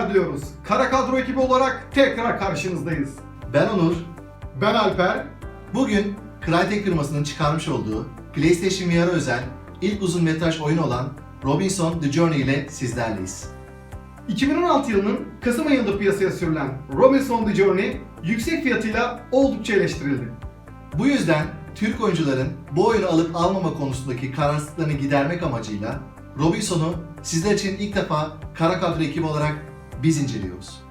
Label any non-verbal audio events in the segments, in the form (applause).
günler diliyoruz. Kara Kadro ekibi olarak tekrar karşınızdayız. Ben Onur. Ben Alper. Bugün Crytek firmasının çıkarmış olduğu PlayStation VR'a özel ilk uzun metraj oyun olan Robinson The Journey ile sizlerleyiz. 2016 yılının Kasım ayında piyasaya sürülen Robinson The Journey yüksek fiyatıyla oldukça eleştirildi. Bu yüzden Türk oyuncuların bu oyunu alıp almama konusundaki kararsızlıklarını gidermek amacıyla Robinson'u sizler için ilk defa Kara Kadro ekibi olarak biz inceliyoruz.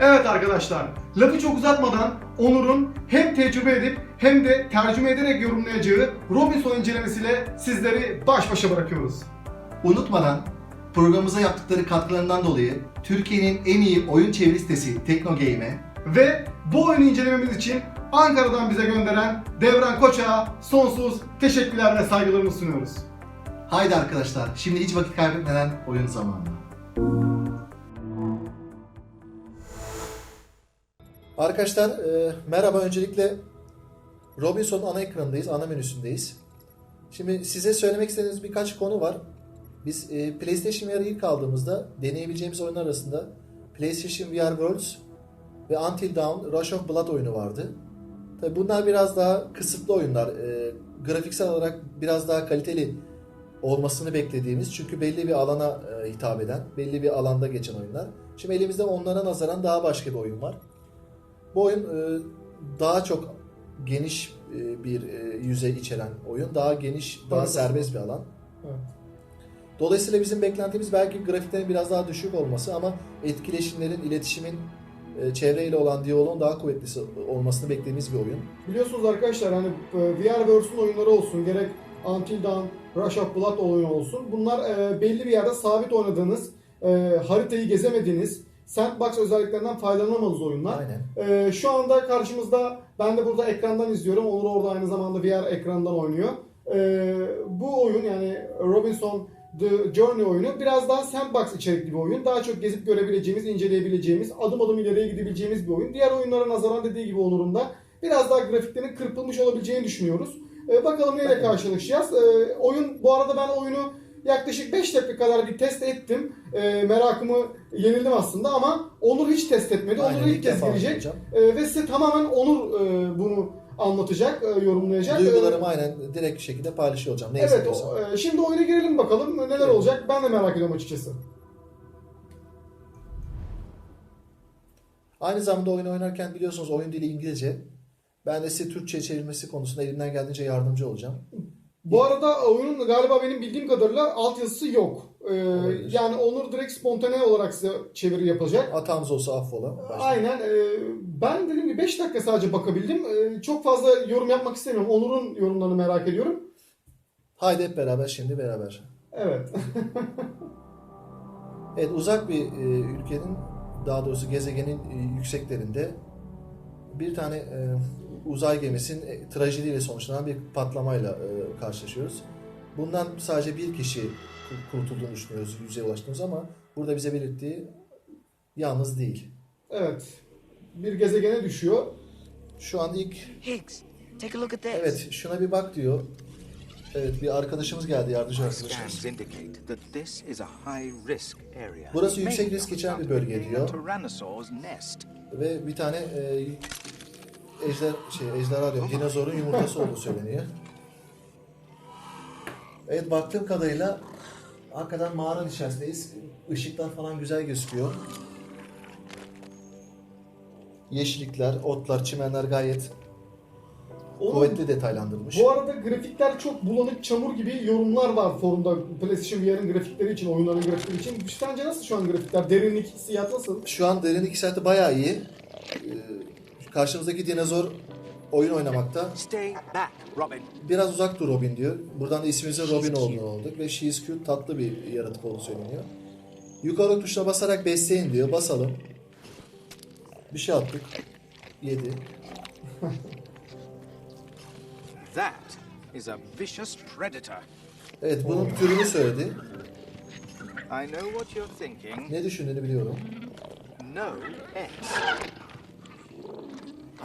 Evet arkadaşlar, lafı çok uzatmadan Onur'un hem tecrübe edip hem de tercüme ederek yorumlayacağı Robinson incelemesiyle sizleri baş başa bırakıyoruz. Unutmadan programımıza yaptıkları katkılarından dolayı Türkiye'nin en iyi oyun çeviri sitesi Teknogame'e Ve bu oyunu incelememiz için Ankara'dan bize gönderen Devran Koç'a sonsuz teşekkürler ve saygılarımızı sunuyoruz. Haydi arkadaşlar şimdi hiç vakit kaybetmeden oyun zamanı. Arkadaşlar e, merhaba öncelikle Robinson ana ekranındayız, ana menüsündeyiz. Şimdi size söylemek istediğimiz birkaç konu var. Biz e, PlayStation VR'ı ilk aldığımızda deneyebileceğimiz oyunlar arasında PlayStation VR Worlds ve Until Dawn Rush of Blood oyunu vardı. Tabi bunlar biraz daha kısıtlı oyunlar. E, grafiksel olarak biraz daha kaliteli olmasını beklediğimiz çünkü belli bir alana e, hitap eden, belli bir alanda geçen oyunlar. Şimdi elimizde onlara nazaran daha başka bir oyun var. Bu oyun e, daha çok geniş e, bir e, yüzey içeren oyun. Daha geniş, daha Evet. serbest bir alan. Evet. Dolayısıyla bizim beklentimiz belki grafiklerin biraz daha düşük olması ama etkileşimlerin, iletişimin e, çevreyle olan diyaloğun daha kuvvetlisi olmasını beklediğimiz bir oyun. Biliyorsunuz arkadaşlar hani e, VRverse'ün oyunları olsun gerek Until Dawn, Rush of Blood oyunu olsun. Bunlar e, belli bir yerde sabit oynadığınız, haritayı gezemediğiniz, sandbox özelliklerinden faydalanamadığınız oyunlar. Aynen. Ee, şu anda karşımızda ben de burada ekrandan izliyorum. Onur orada aynı zamanda VR ekrandan oynuyor. Ee, bu oyun yani Robinson The Journey oyunu biraz daha sandbox içerikli bir oyun. Daha çok gezip görebileceğimiz, inceleyebileceğimiz, adım adım ileriye gidebileceğimiz bir oyun. Diğer oyunlara nazaran dediği gibi Onur'un da biraz daha grafiklerin kırpılmış olabileceğini düşünüyoruz. Ee, bakalım neyle karşılaşacağız. Ee, oyun bu arada ben oyunu yaklaşık 5 dakika kadar bir test ettim. Ee, merakımı yenildim aslında ama Onur hiç test etmedi. Aynen, Onur ilk kez gelecek. Ee, ve size tamamen Onur e, bunu anlatacak, e, yorumlayacak. Duygularımı aynen direkt şekilde paylaşıyor olacağım. Neyse evet, o- e, şimdi oyuna girelim bakalım neler Evet. olacak. Ben de merak ediyorum açıkçası. Aynı zamanda oyun oynarken biliyorsunuz oyun dili İngilizce. Ben de size Türkçe çevrilmesi konusunda elimden geldiğince yardımcı olacağım. Bu arada oyunun galiba benim bildiğim kadarıyla altyazısı yok. Ee, Olabilir. yani Onur direkt spontane olarak size çeviri yapacak. Hatamız olsa affola. Başla. Aynen. e, ben dediğim gibi 5 dakika sadece bakabildim. E, çok fazla yorum yapmak istemiyorum. Onur'un yorumlarını merak ediyorum. Haydi hep beraber şimdi beraber. Evet. (laughs) Evet uzak bir e, ülkenin daha doğrusu gezegenin e, yükseklerinde bir tane e, uzay gemisinin e, trajediyle sonuçlanan bir patlamayla e, karşılaşıyoruz. Bundan sadece bir kişi ku- kurtulduğunu düşünüyoruz yüzeye ulaştığımız ama burada bize belirttiği yalnız değil. evet. Bir gezegene düşüyor. Şu an ilk Higgs, take a look at this. evet şuna bir bak diyor. Evet bir arkadaşımız geldi yardımcı arkadaşımız. Burası yüksek risk geçen bir bölge diyor. Ve bir tane e, ejder şey ejderha diyorum dinozorun yumurtası olduğu söyleniyor. Evet baktığım kadarıyla hakikaten mağaranın içerisindeyiz. Işıklar falan güzel gözüküyor. Yeşillikler, otlar, çimenler gayet Onun- kuvvetli detaylandırılmış. Bu arada grafikler çok bulanık çamur gibi yorumlar var forumda. PlayStation VR'ın grafikleri için, oyunların grafikleri için. Sence nasıl şu an grafikler? Derinlik, hissiyat nasıl? Şu an derinlik hissiyatı bayağı iyi. Ee, karşımızdaki dinozor oyun oynamakta. Biraz uzak dur Robin diyor. Buradan da ismimizin Robin olduğunu olduk ve she is cute tatlı bir yaratık olduğu söyleniyor. Yukarı tuşuna basarak besleyin diyor. Basalım. Bir şey attık. Yedi. (laughs) That is a vicious predator. Evet bunun türünü söyledi. I know what you're thinking. Ne düşündüğünü biliyorum. No S.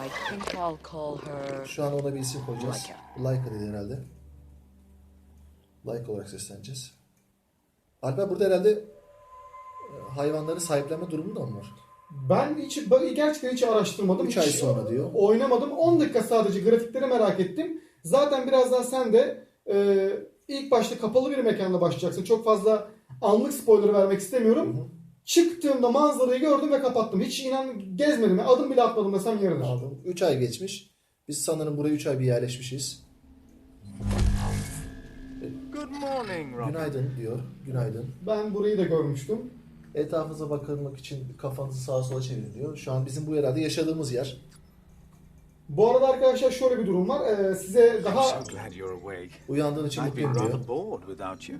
I think I'll call her. Şu an ona bir isim koyacağız. Laika dedi herhalde. Laika olarak sesleneceğiz. Alper burada herhalde e, hayvanları sahiplenme durumu da mı var? Ben hiç ben gerçekten hiç araştırmadım. Üç Hiç ay sonra diyor. Oynamadım. 10 dakika sadece grafikleri merak ettim. Zaten birazdan sen de e, ilk başta kapalı bir mekanda başlayacaksın. Çok fazla anlık spoiler vermek istemiyorum. Çıktığımda manzarayı gördüm ve kapattım. Hiç inan gezmedim. Adım bile atmadım desem yeridir. Aldım. 3 ay geçmiş. Biz sanırım buraya 3 ay bir yerleşmişiz. Good morning, Robin. Günaydın diyor. Günaydın. Ben burayı da görmüştüm. Etrafınıza bakılmak için kafanızı sağa sola çevirin diyor. Şu an bizim bu herhalde yaşadığımız yer. Bu arada arkadaşlar şöyle bir durum var. Ee, size I'm daha so glad you're awake. Uyandığın için I've mutluyum been diyor. rather bored without you.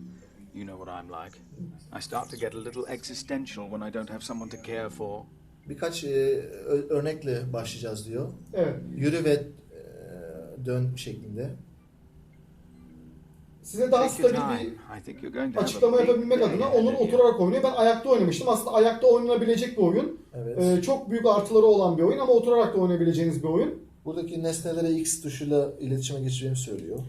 You know what I'm like. I start to get a little existential when I don't have someone to care for. Birkaç e, örnekle başlayacağız diyor. evet Yürü ve e, dön şeklinde. size daha stabil bir I think you're going to have a açıklama yapabilmek adına Onur oturarak oynuyor. Ben ayakta oynamıştım. Aslında ayakta oynanabilecek bir oyun. Evet. Ee, çok büyük artıları olan bir oyun ama oturarak da oynayabileceğiniz bir oyun. Buradaki nesnelere X tuşuyla iletişime geçeceğimi söylüyor.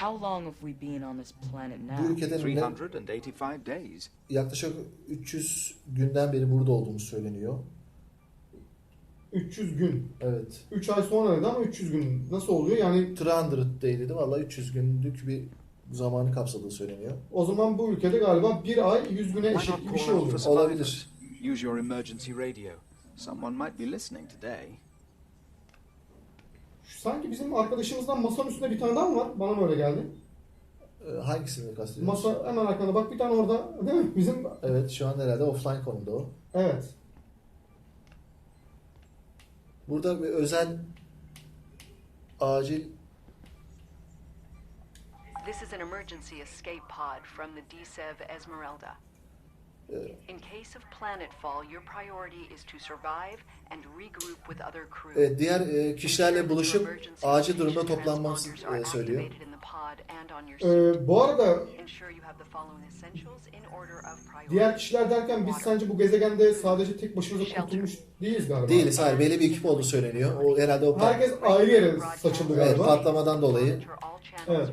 How long have we been on this planet now? ülkede ne- 385 days. yaklaşık 300 günden beri burada olduğumuz söyleniyor. 300 gün. Evet. 3 ay sonra dedi ama 300 gün nasıl oluyor? Yani 300 day dedi. Valla 300 günlük bir zamanı kapsadığı söyleniyor. o zaman bu ülkede galiba bir ay 100 güne Why eşit not gibi bir şey call out oluyor. Olabilir. Use your emergency radio. Someone might be listening today. Sanki bizim arkadaşımızdan masanın üstünde bir tane daha mı var? Bana mı öyle geldi? Ee, hangisini kastediyorsun? Masa hemen arkanda. Bak bir tane orada değil mi? Bizim Evet şu an herhalde offline konumda o. evet. Burada bir özel acil This is an emergency escape pod from the DSEV Esmeralda. Evet, diğer e, kişilerle buluşup acil durumda toplanması e, söylüyor. activated in the pod and on your suit. Ee, bu arada Ensure you have the following essentials in order of priority. diğer kişiler derken biz sence bu gezegende sadece tek başımıza kurtulmuş değiliz galiba. Değiliz hayır belli bir ekip olduğu söyleniyor. O herhalde o pat- Herkes ayrı yere saçıldı evet, galiba. patlamadan dolayı. Evet.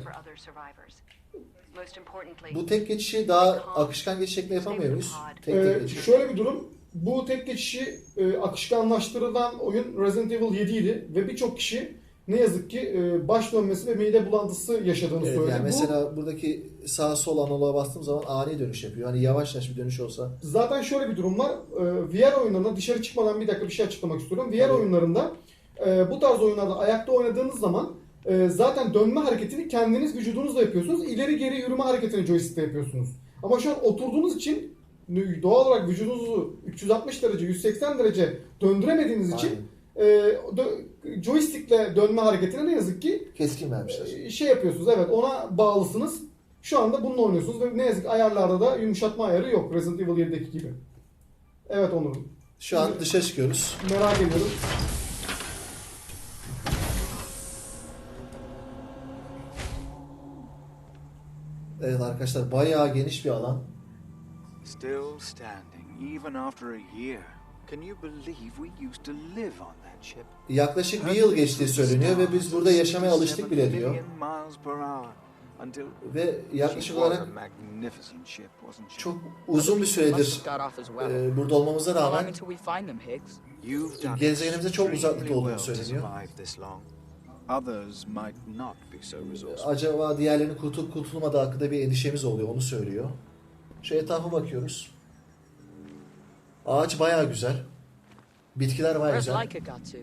Bu tek geçişi daha akışkan geçiş şeklinde yapamıyor muyuz? Tek Ee, tek geçiş. şöyle bir durum. Bu tek geçişi e, akışkanlaştırılan oyun Resident Evil 7 idi ve birçok kişi ne yazık ki e, baş dönmesi ve mide bulantısı yaşadığını Evet, söyledi. yani Bu mesela buradaki sağ sol analoğa bastığım zaman ani dönüş yapıyor. Hani yavaş yavaş bir dönüş olsa. Zaten şöyle bir durum var. Ee, VR oyunlarında dışarı çıkmadan bir dakika bir şey açıklamak istiyorum. VR Tabii. oyunlarında e, bu tarz oyunlarda ayakta oynadığınız zaman e, zaten dönme hareketini kendiniz vücudunuzla yapıyorsunuz. İleri geri yürüme hareketini joystick'te yapıyorsunuz. Ama şu an oturduğunuz için doğal olarak vücudunuzu 360 derece, 180 derece döndüremediğiniz için e, dö- joystick'le dönme hareketine ne yazık ki Keskin vermişler. e, şey yapıyorsunuz. Evet ona bağlısınız. Şu anda bununla oynuyorsunuz ve ne yazık ki ayarlarda da yumuşatma ayarı yok Resident Evil 7'deki gibi. Evet Onur. Şu an dışarı çıkıyoruz. Merak ediyorum. Evet arkadaşlar bayağı geniş bir alan. Still standing, even after a year. Can you believe we used to live on that ship? Yaklaşık bir yıl geçtiği söyleniyor ve biz burada yaşamaya alıştık bile diyor. Ve yaklaşık olarak çok uzun bir süredir e, burada olmamıza rağmen Gezegenimize çok uzaklıkta olduğunu söyleniyor. Others might not be so resourceful. acaba diğerlerinin kurtulup kurtulmadığı hakkında bir endişemiz oluyor onu söylüyor. Şu etrafa bakıyoruz. Ağaç bayağı güzel. Bitkiler bayağı Where's güzel. Leica got to?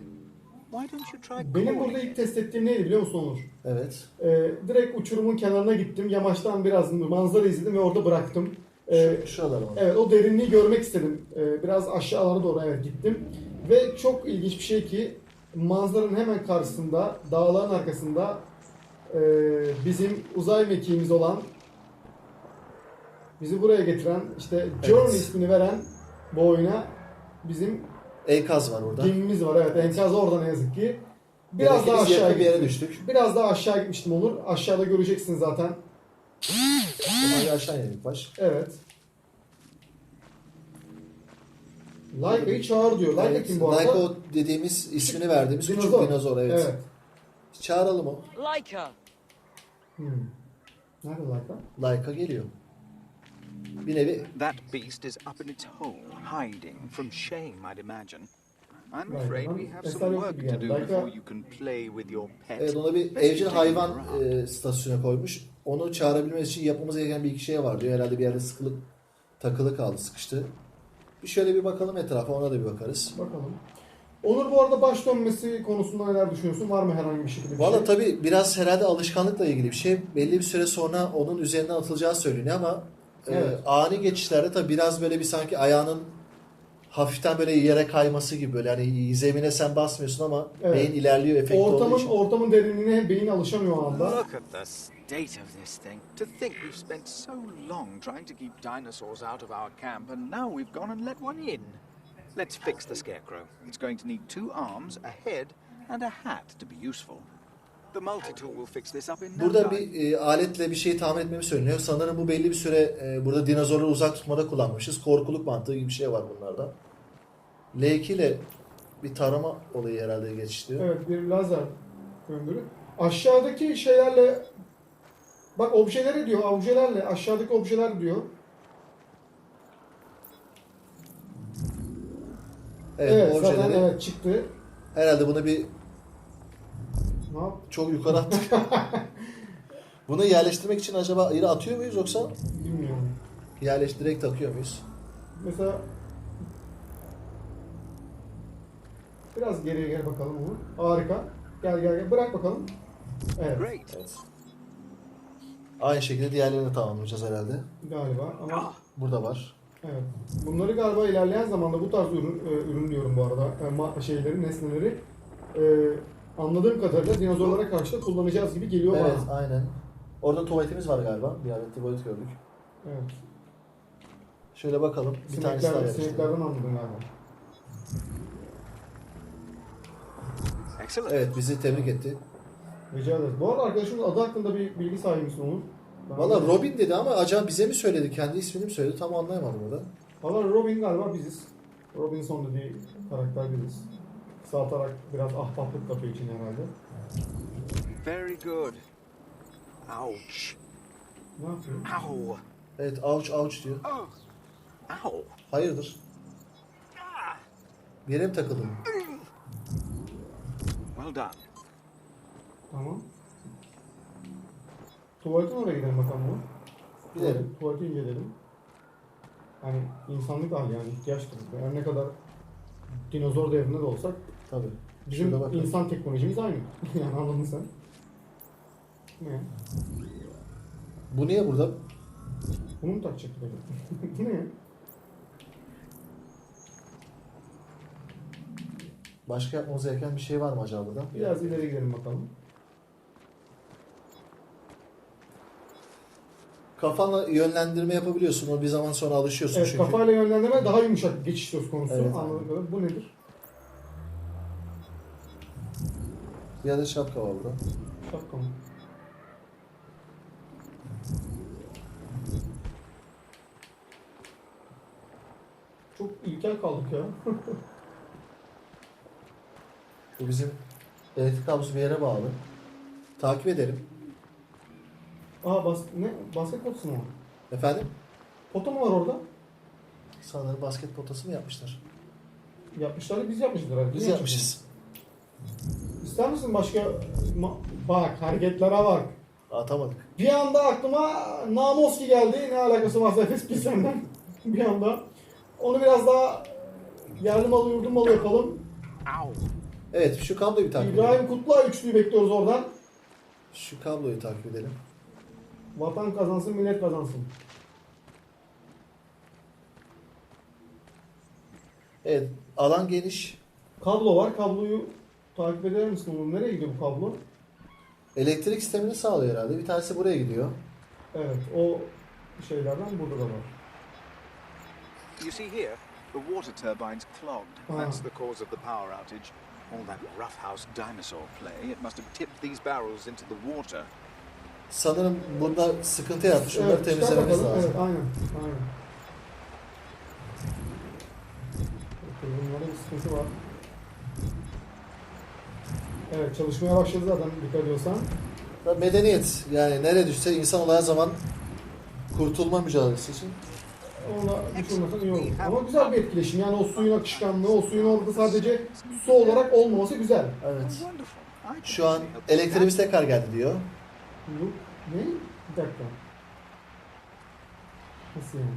Why don't you try Benim burada ilk test ettiğim neydi biliyor musun Onur? Evet. Ee, direkt uçurumun kenarına gittim. Yamaçtan biraz manzara izledim ve orada bıraktım. Ee, Şu, şuralar? Evet o derinliği görmek istedim. Ee, biraz aşağılara doğru evet gittim. Ve çok ilginç bir şey ki manzaranın hemen karşısında, dağların arkasında e, bizim uzay mekiğimiz olan bizi buraya getiren işte Journey Evet. ismini veren bu oyuna bizim Enkaz var orada. gemimiz var. Evet enkaz orada ne yazık ki. Biraz daha aşağı bir yere düştük. Biraz daha aşağı gitmiştim Onur. Aşağıda göreceksin zaten. Aşağı inelim baş. Evet. Laika'yı çağır diyor. Laika Evet, kim bu arada? Laika o dediğimiz ismini verdiğimiz küçük Dinozor. dinozor evet. Evet. Çağıralım o. Leica! Hmm. Nerede Laika? Laika geliyor. bir nevi That beast is up in its hole, hiding from shame, I'd imagine. I'm afraid we have some work to do before you can play with your pet. evet, ona bir evcil hayvan e, statüsüne koymuş. Onu çağırabilmemiz için yapmamız gereken bir iki şey var diyor. Herhalde bir yerde sıkılıp takılı kaldı, sıkıştı. Bir şöyle bir bakalım etrafa, ona da bir bakarız. Bakalım. Onur bu arada baş dönmesi konusunda neler düşünüyorsun? Var mı herhangi bir şekilde bir Valla şey? tabii biraz herhalde alışkanlıkla ilgili bir şey. Belli bir süre sonra onun üzerinden atılacağı söyleniyor ama e, Evet. ani geçişlerde tabii biraz böyle bir sanki ayağının hafiften böyle yere kayması gibi böyle hani zemine sen basmıyorsun ama Evet. beyin ilerliyor efekti olduğu Ortamın için. ortamın derinliğine beyin alışamıyor o anda. State of this thing. To think we've spent so long trying to keep dinosaurs out of our camp, and now we've gone and let one in. Let's fix the scarecrow. It's going to need two arms, a head, and a hat to be useful. The multi-tool will fix this up in no Burada bir e, aletle bir şey tahmin etmemi söyleniyor. Sanırım bu belli bir süre e, burada dinozorları uzak tutmada kullanmışız. Korkuluk mantığı gibi bir şey var bunlarda. L2 ile bir tarama olayı herhalde geçişliyor. Evet bir lazer öngörü. Aşağıdaki şeylerle bak objeleri diyor objelerle aşağıdaki objeler diyor. Evet, Evet, bu zaten objeleri evet çıktı. herhalde bunu bir Ne yap? çok yukarı attık. (laughs) bunu yerleştirmek için acaba ayrı atıyor muyuz yoksa Bilmiyorum. yerleştir direkt takıyor muyuz? Mesela biraz geriye gel bakalım onu. Harika. Gel gel gel. Bırak bakalım. Evet Great. Evet. Aynı şekilde diğerlerini tamamlayacağız herhalde. galiba ama Burada var. evet. Bunları galiba ilerleyen zamanda bu tarz ürün, e, ürün diyorum bu arada. E, ma- şeyleri, nesneleri e, anladığım kadarıyla dinozorlara karşı da kullanacağız gibi geliyor Evet, bana. aynen. Orada tuvaletimiz var galiba. Bir adet tuvalet gördük. Evet. Şöyle bakalım. Bir tanesi daha Sinekler, sineklerden anladım galiba. Excellent. Evet, bizi tebrik etti. Rica ederiz. Bu arada arkadaşımın adı hakkında bir bilgi sahibi misin Onur? Ben- Valla Robin dedi ama acaba bize mi söyledi? Kendi ismini mi söyledi? Tam anlayamadım orada. Valla Robin galiba biziz. Robinson dediği karakter biziz. Kısaltarak biraz ahbaplık kapıyor için herhalde. Very good. Ouch. Ne yapıyor? Ow. Evet, avuç avuç diyor. Oh. Ow. Hayırdır? Bir yere mi takıldın? Well done. Tamam. Tuvaletin oraya gidelim bakalım. Gidelim. Tuvaleti, inceleyelim. Hani insanlık hali yani ihtiyaçtır. Yani ne kadar dinozor devrinde de olsak Tabii. bizim Şurada insan teknolojimiz aynı. (laughs) yani anladın sen. Ne? Bu niye burada? Bunu mu? (laughs) Bu ne? Başka yapmamız gereken bir şey var mı acaba burada? Biraz ileri gidelim bakalım. Kafanla yönlendirme yapabiliyorsun. O bir zaman sonra alışıyorsun Evet, çünkü. kafayla yönlendirme daha yumuşak bir geçiş söz konusu. Evet. Anladığım kadarıyla. Bu nedir? Bir adet şapka var burada. Şapka mı? Çok ilkel kaldık ya. Bu bizim elektrik kablosu bir yere bağlı. Takip edelim. Aa bas ne? Basket potası mı var? Efendim? Pota mı var orada? Sanırım basket potası mı yapmışlar? Yapmışlar da biz yapmışız herhalde. Biz yapmışız. İster misin başka... Ma- bak hareketlere bak. Atamadık. Bir anda aklıma Namoski geldi. Ne alakası varsa Efes Pilsen'den. (laughs) bir anda. Onu biraz daha yerli malı yurdum malı yapalım. Evet şu kabloyu bir takip edelim. İbrahim Kutluay üçlüyü bekliyoruz oradan. Şu kabloyu takip edelim. Vatan kazansın, millet kazansın. Evet alan geniş. Kablo var. Kabloyu takip eder misin oğlum? Nereye gidiyor bu kablo? Elektrik sistemini sağlıyor herhalde. Bir tanesi buraya gidiyor. Evet, o şeylerden burada da var. You see here, the water turbine's clogged. Ah. That's the cause of the power outage. All that roughhouse dinosaur play, it must have tipped these barrels into the water. Sanırım burada sıkıntı yaratmış. Onları Evet, temizlememiz lazım. Evet, aynen. Aynen. Bunlarda bir sıkıntı var. Evet, çalışmaya başladı zaten dikkat ediyorsan. Medeniyet yani nereye düşse insan olacağı zaman kurtulma mücadelesi için. Ona düşünmesen iyi olur. Ama güzel bir etkileşim. Yani o suyun akışkanlığı, o suyun orada sadece su olarak olmaması güzel. Evet. Şu an elektriğimiz tekrar geldi diyor. Yok. Ne? Bir dakika. Nasıl yani?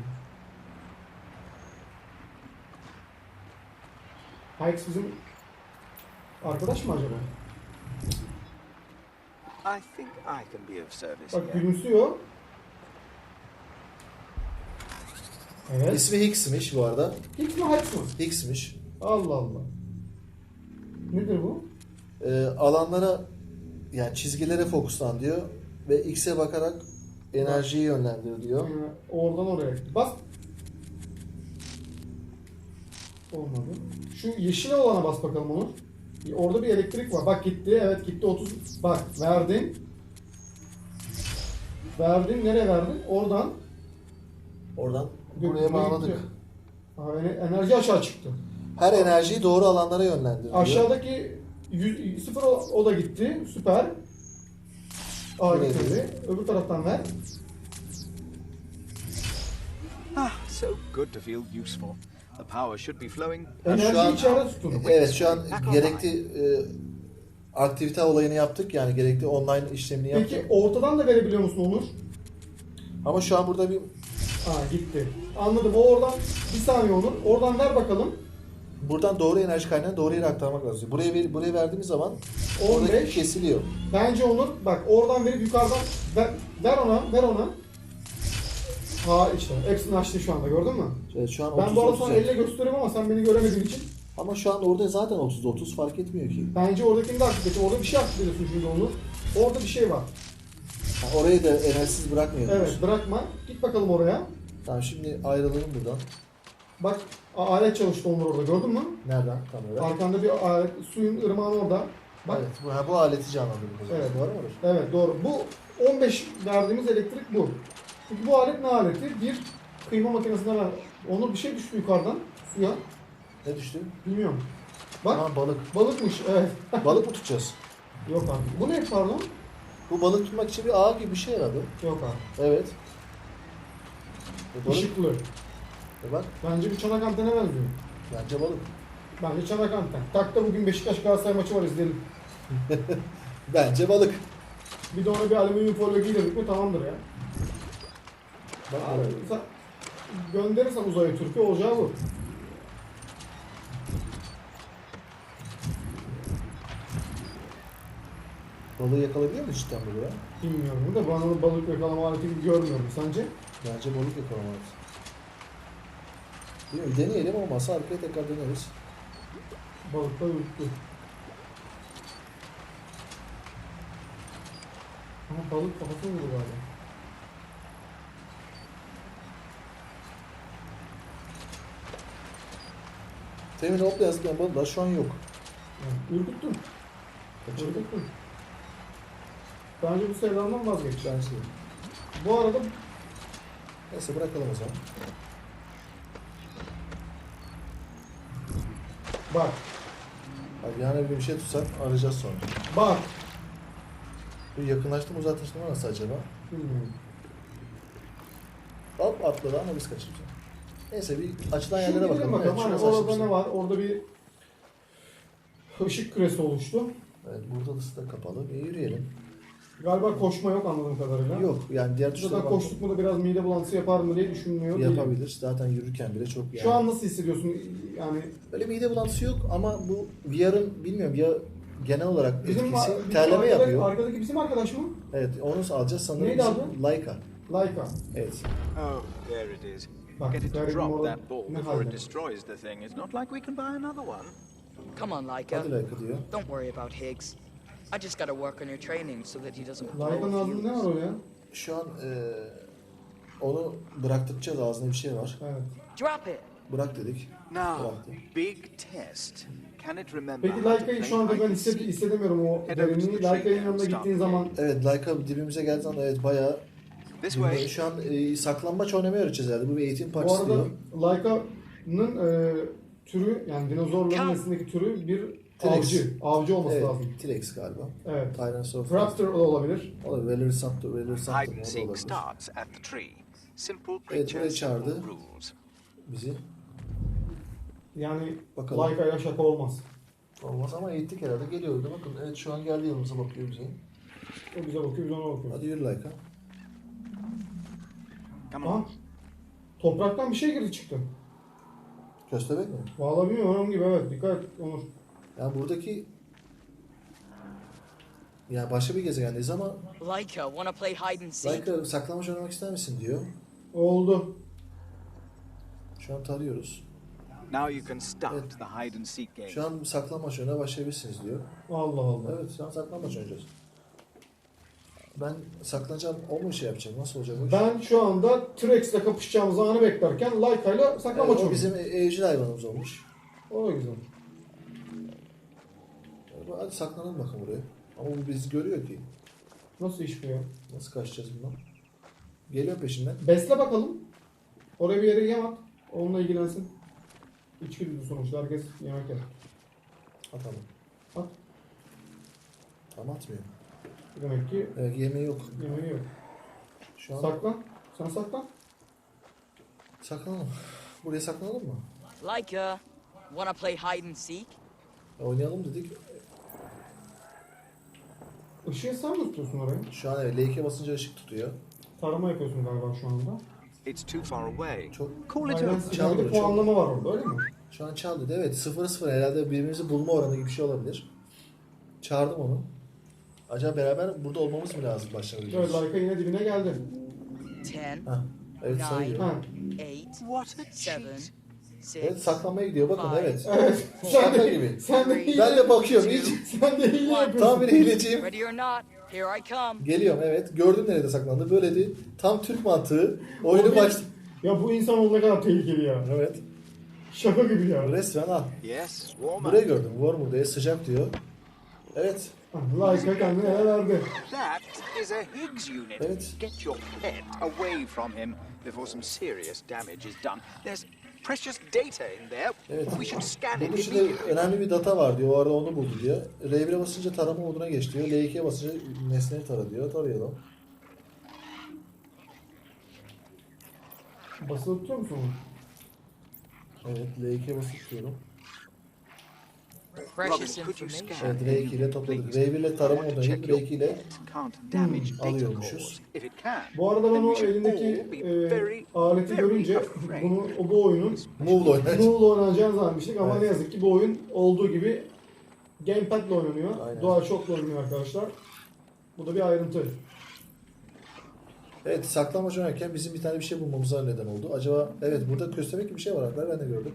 Hikes bizim arkadaş mı acaba? I think I can be of service Bak here. gülümsüyor. Evet. İsmi Hicks'miş bu arada. Hicks mi Hikes mi? Hicks'miş. Allah Allah. Nedir bu? Ee, alanlara yani çizgilere fokuslan diyor ve X'e bakarak enerjiyi yönlendir diyor. Ee, oradan oraya. Bas. Olmadı. Şu yeşil olana bas bakalım Onur. Orada bir elektrik var. Bak gitti. Evet gitti 30. Bak verdin. Verdin. Nereye verdin? Oradan. Oradan buraya bağladık. ener- enerji aşağı çıktı. Her enerjiyi doğru alanlara yönlendir. Aşağıdaki 100, sıfır o, o da gitti. Süper. Buraya getirdi. Öbür taraftan ver. Ah, so good to feel useful. The power should be flowing. Enerji şu an- içeride tutun. Evet şu an gerekli e, aktivite olayını yaptık yani gerekli online işlemini yaptık. Peki ortadan da verebiliyor musun Onur? Ama şu an burada bir Ha gitti. Anladım. O oradan bir saniye Onur. Oradan ver bakalım. Buradan doğru enerji kaynağını doğru yere aktarmak lazım. Buraya ver- buraya verdiğimiz zaman 15. oradaki kesiliyor. Bence Onur bak oradan verip yukarıdan ver, ver ona, ver ona. Ha işte hepsini açtı şu anda gördün mü? Evet, şu an Ben 30 bu arada 30 sana elle gösteriyorum ama sen beni göremediğin için Ama şu an orada zaten 30 30 fark etmiyor ki. bence oradakini de aktif et. Orada bir şey aktif ediyorsun şimdi Onur. Orada bir şey var. Ha, orayı da enerjisiz bırakmıyoruz. Evet bırakma. Git bakalım oraya. Tamam şimdi ayrılalım buradan. Bak a- alet çalıştı Onur orada gördün mü? Nereden? Olarak. Arkanda bir alet, suyun ırmağın orada. Bak Evet bu, ha, bu aleti zaman. Evet. Doğru mu? Evet doğru. Bu 15 verdiğimiz elektrik bu. Peki bu alet ne aleti? Bir kıyma makinesine ver. Onur bir şey düştü yukarıdan suya. Ne düştü? Bilmiyorum. Bak Ha balık. balıkmış evet. (laughs) balık mı tutacağız? Yok abi. Bu ne pardon? Bu balık tutmak için bir ağ gibi bir şey herhalde. Yok abi. Evet. Bu balık. Işıklı. E bak Bence bir çanak antene benziyor. bence balık. Bence çanak anten. Takta bugün Beşiktaş Galatasaray maçı var izleyelim. (laughs) Bence balık. Bir de ona bir alüminyum folyo giydirdik mi tamamdır ya. Bak Abi, sen gönderirsen uzaya Türkiye olacağı bu. Balığı yakalayabiliyor mu cidden bu ya? Bilmiyorum da ben onu balık yakalama aleti gibi görmüyorum. Sence? Bence balık yakalamalıyız. Bilmiyorum, deneyelim olmazsa arkaya tekrar deneriz. Balıklar uyuttu. Ama balık kafasına vurdu galiba. Temin hopla yazdıktan balıklar şu an yok. Yani ürküttün. Kaçırdık. Ürküttün. Bence bu sevdandan vazgeç. Bence de. Bu arada Neyse bırakalım o zaman. Bak, Abi yani öyle bir şey tutsak arayacağız sonra. bak. Bu yakınlaştı mı uzaklaştı mı nasıl acaba? Bilmiyorum. Hop atladı ama biz kaçırdık. Neyse bir açılan Şimdi yerlere bakalım. bakalım. Evet, Hani orada ne var? Orada bir ışık küresi oluştu. Evet burada ısı da kapalı. Bir yürüyelim. Galiba koşma yok anladığım kadarıyla. Yok yani diğer tuşlara Zaten bak- koştuk mu da biraz mide bulantısı yapar mı diye düşünmüyor değilim. yapabilir. Zaten yürürken bile çok yani. Şu an nasıl hissediyorsun? Yani Öyle mide bulantısı yok ama bu VR'ın bilmiyorum ya genel olarak bizim, etkisi bizim terleme arkada- yapıyor. Arkadaki bizim arkadaş mı? Evet onu alacağız sanırım. Neydi adı? Leica. Leica. Evet. Oh, there it is. Bak, Get it to drop that ball ne before halde? it destroys the thing. It's not like we can buy another one. Come on, Laika. Hadi Leica diyor. Don't worry about Higgs. I just gotta work on your training so that he doesn't blow ağzında ne var oraya? Şu an eee onu bıraktıracağız ağzında bir şey var. Evet. Drop it. Bırak dedik. Now, Bıraktı. big test. Can it remember Peki play şu anda ben seek? hissedemiyorum o derinliği. and yanına gittiğin zaman Evet Leica dibimize geldiği zaman evet bayağı This way. şu an eee saklambaç oynamayı öğreteceğiz herhalde. Bu bir eğitim bu parçası arada diyor. Leica'nın e, türü yani dinozorların neslindeki türü bir T-Rex. avcı. Avcı olması Evet, lazım. T-Rex galiba. Evet. Tyrannosaurus. Raptor da olabilir. Olabilir. Da seek olabilir. starts at the tree. Simple Evet, buraya çağırdı. Bizi. Yani Bakalım. Laika ile şaka olmaz. Olmaz ama eğittik herhalde. Geliyordu. Bakın evet şu an geldi yanımıza bakıyor bize. O bize bakıyor, biz ona bakıyoruz. Hadi yürü Aha. on. Topraktan bir şey girdi çıktı. Köstebek mi? Vallahi bilmiyorum onun gibi evet. Dikkat et Onur. Yani buradaki yani başka bir gezegendeyiz ama Laika, wanna play hide and seek? Layka saklanmaç oynamak ister misin diyor. Oldu. Şu an tarıyoruz. Now you can start Evet. the hide and seek game. Şu an saklanmaç oynamaya başlayabilirsiniz diyor. Allah Allah. Evet şu an saklanmaç oynayacağız. Ben saklanacağım o mu şey yapacak? Nasıl olacak bu iş? Ben şu anda T-Rex ile kapışacağımız anı beklerken Laika ile Evet, saklamaç o oynuyorum. bizim evcil hayvanımız olmuş. O da güzel. Hadi saklanalım bakın buraya. Ama bu bizi görüyor ki. Nasıl iş bu ya? Nasıl kaçacağız bundan? Geliyor peşinden. Besle bakalım. Oraya bir yere yem at. Onunla ilgilensin. İçgüdüdü sonuçta. Herkes yemek yer. Atalım. At. Ama atmıyor. Demek ki Evet yemeği yok. yemeği yok. Şu an Saklan. Sen saklan. saklanalım. Buraya saklanalım mı? Laika, wanna play hide and seek? Oynayalım dedik. Işığı sen mi tutuyorsun orayı? Şu an evet L2 basınca ışık tutuyor. Tarama yapıyorsun galiba şu anda. It's too far away. Çok Call it Aynen over. sizin Çaldı, puanlama var orada öyle mi? Şu an çal dedi. Evet 0-0 herhalde birbirimizi bulma oranı gibi bir şey olabilir. Çağırdım onu. Acaba beraber burada olmamız mı lazım Evet başlangıçta? Laika yine dibine geldi. Ten, Ha, evet sayıyor. Ha. eight, What a cheat. Six, Evet saklanmaya gidiyor bakın Five. evet. Evet. sen Şaka de, gibi. (laughs) sen de hile, Ben de bakıyorum hiç. sen de hile yapıyorsun. Tam bir hileciyim. ready or not, here I come. Geliyorum evet. Gördüm nerede saklandı. Böyleydi. Tam Türk mantığı. Oyunu baş... Ya bu insan ne kadar tehlikeli ya. Evet. Şaka gibi ya. Resmen al. Yes, warmer. Burayı gördüm. Warmer diye sıcak diyor. Evet. Ah, Laika kendine ele verdi. That is a Higgs unit. Evet. Get your pet away from him before some serious damage is done. There's precious data in there. Evet. We should scan Bunun it içinde immediately. önemli bir data var diyor. O arada onu buldu diyor. R1'e basınca tarama moduna geç diyor. L2'ye basınca nesneyi tara diyor. Tarayalım. Basılı tutuyor musun? Evet L2'ye basıp tutuyorum. Precious information. Evet R2 ile topladık. R1 ile tarama your R2 ile alıyormuşuz. Bu arada ben o elindeki e, aleti görünce bunu o bu oyunun Move'la oynayacağız. Move'la oynanacağını zannetmiştik ama Evet. ne yazık ki bu oyun olduğu gibi Gamepad'le oynanıyor. Aynen. DualShock'la oynanıyor arkadaşlar. Bu da bir ayrıntı. Evet saklambaç oynarken bizim bir tane bir şey bulmamıza neden oldu. Acaba evet burada köstebek gibi bir şey var arkadaşlar ben de gördüm.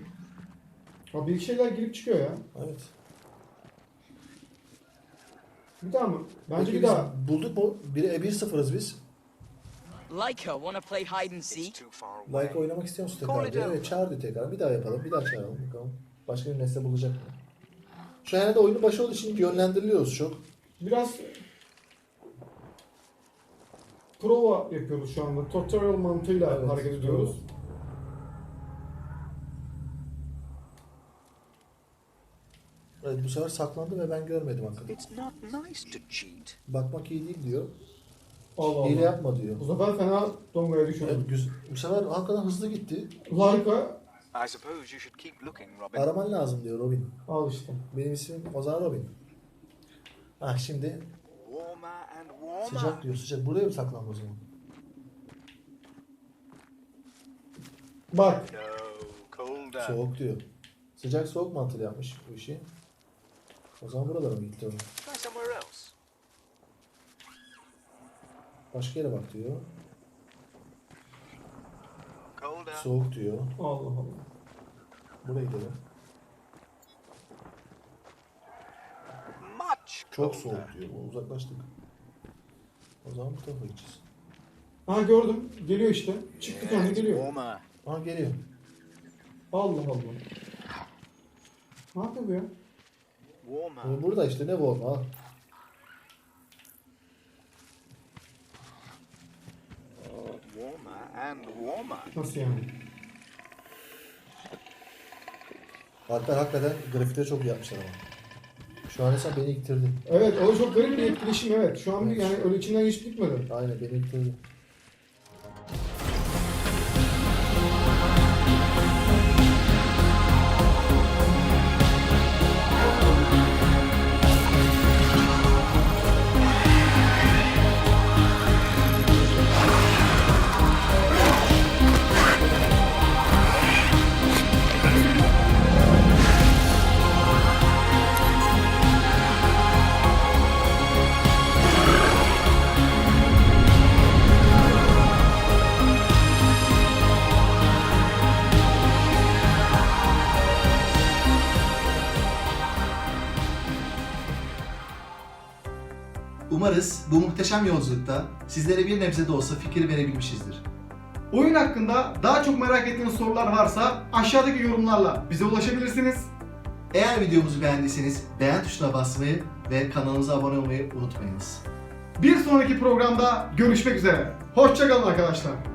Ha bir şeyler girip çıkıyor ya. Evet. Bir daha mı? Bence Peki bir biz daha. Bulduk mu? 1'e 1-0'ız biz. Laika, wanna play hide and seek? Like oynamak istiyor musun tekrar. Evet çağır diyor tekrar. Bir daha yapalım. Bir daha çağıralım bakalım. Başka bir nesne bulacak mı? Şu an de oyunun başı olduğu için yönlendiriliyoruz çok. Biraz prova yapıyoruz şu anda. Tutorial mantığıyla Evet, hareket ediyoruz. Evet bu sefer saklandı ve ben görmedim hakikaten. It's not nice to cheat. Bakmak iyi değil diyor. Allah Hile yapma diyor. Bu sefer fena dongaya Evet, düşürdüm. güz- bu sefer hakikaten hızlı gitti. Laika I suppose you should keep looking, Robin. Araman lazım diyor Robin. al işte. Benim ismim o zaman Robin. Ah şimdi Warmer and warmer. sıcak diyor sıcak. Buraya mı saklandı o zaman? Bak No, colder. Soğuk diyor. Sıcak soğuk mantığı yapmış bu işi. O zaman buralara mı gitti o? Başka yere bak diyor. Soğuk diyor. Allah Allah. Buraya gidelim. Çok soğuk diyor. Uzaklaştık. O zaman bu tarafa gideceğiz. Ha gördüm. Geliyor işte. Çıktı kendi Yes, geliyor. Aha geliyor. Allah Allah. Ne yapıyor bu ya? Warmer. Ee, Burada işte ne bu and warmer. Nasıl yani? Alper hakikaten grafikleri çok iyi yapmışlar ama. Şu an mesela beni iktirdi. Evet o çok garip bir etkileşim evet. Şu an yani öyle içinden geçip gitmedi. Aynen beni iktirdi. Umarız bu muhteşem yolculukta sizlere bir nebze de olsa fikir verebilmişizdir. Oyun hakkında daha çok merak ettiğiniz sorular varsa aşağıdaki yorumlarla bize ulaşabilirsiniz. Eğer videomuzu beğendiyseniz beğen tuşuna basmayı ve kanalımıza abone olmayı unutmayınız. Bir sonraki programda görüşmek üzere. Hoşçakalın arkadaşlar.